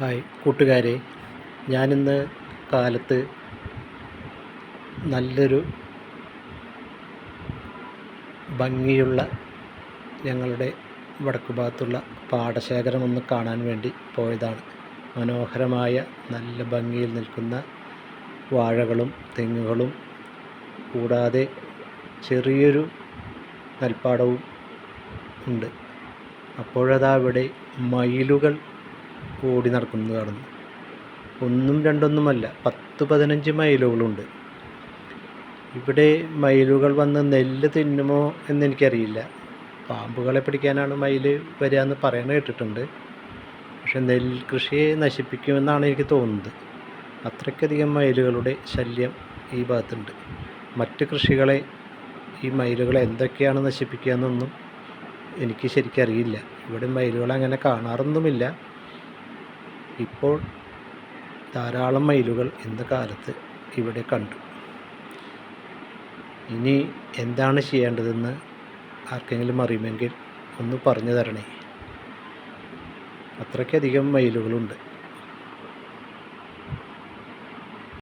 Hi കൂട്ടുകാരെ. ഞാനിന്ന് കാലത്ത് നല്ലൊരു ഭംഗിയുള്ള ഞങ്ങളുടെ വടക്കു ഭാഗത്തുള്ള പാടശേഖരം ഒന്ന് കാണാൻ വേണ്ടി പോയതാണ്. മനോഹരമായ നല്ല ഭംഗിയിൽ നിൽക്കുന്ന വാഴകളും തെങ്ങുകളും കൂടാതെ ചെറിയൊരു നെൽപ്പാടവും ഉണ്ട്. അപ്പോഴതാ അവിടെ മയിലുകൾ ഓടി നടക്കുന്നത് കാണുന്നു. ഒന്നും രണ്ടൊന്നുമല്ല പത്ത് പതിനഞ്ച് മയിലുകളുണ്ട് ഇവിടെ മയിലുകൾ വന്ന് നെല്ല് തിന്നുമോ എന്നെനിക്കറിയില്ല. പാമ്പുകളെ പിടിക്കാനാണ് മയിൽ വരിക എന്ന് പറയുന്നത് കേട്ടിട്ടുണ്ട്. പക്ഷെ നെൽകൃഷിയെ നശിപ്പിക്കുമെന്നാണ് എനിക്ക് തോന്നുന്നത്. അത്രയ്ക്കധികം മയിലുകളുടെ ശല്യം ഈ ഭാഗത്തുണ്ട്. മറ്റ് കൃഷികളെ ഈ മയിലുകൾ എന്തൊക്കെയാണ് നശിപ്പിക്കുക എന്നൊന്നും എനിക്ക് ശരിക്കറിയില്ല. ഇവിടെ മയിലുകൾ അങ്ങനെ കാണാറൊന്നുമില്ല. ഇപ്പോൾ ധാരാളം മയിലുകൾ ഇന്ന് കാലത്ത് ഇവിടെ കണ്ടു. ഇനി എന്താണ് ചെയ്യേണ്ടതെന്ന് ആർക്കെങ്കിലും അറിയുമെങ്കിൽ ഒന്ന് പറഞ്ഞു തരണേ. അത്രയ്ക്കധികം മയിലുകളുണ്ട്.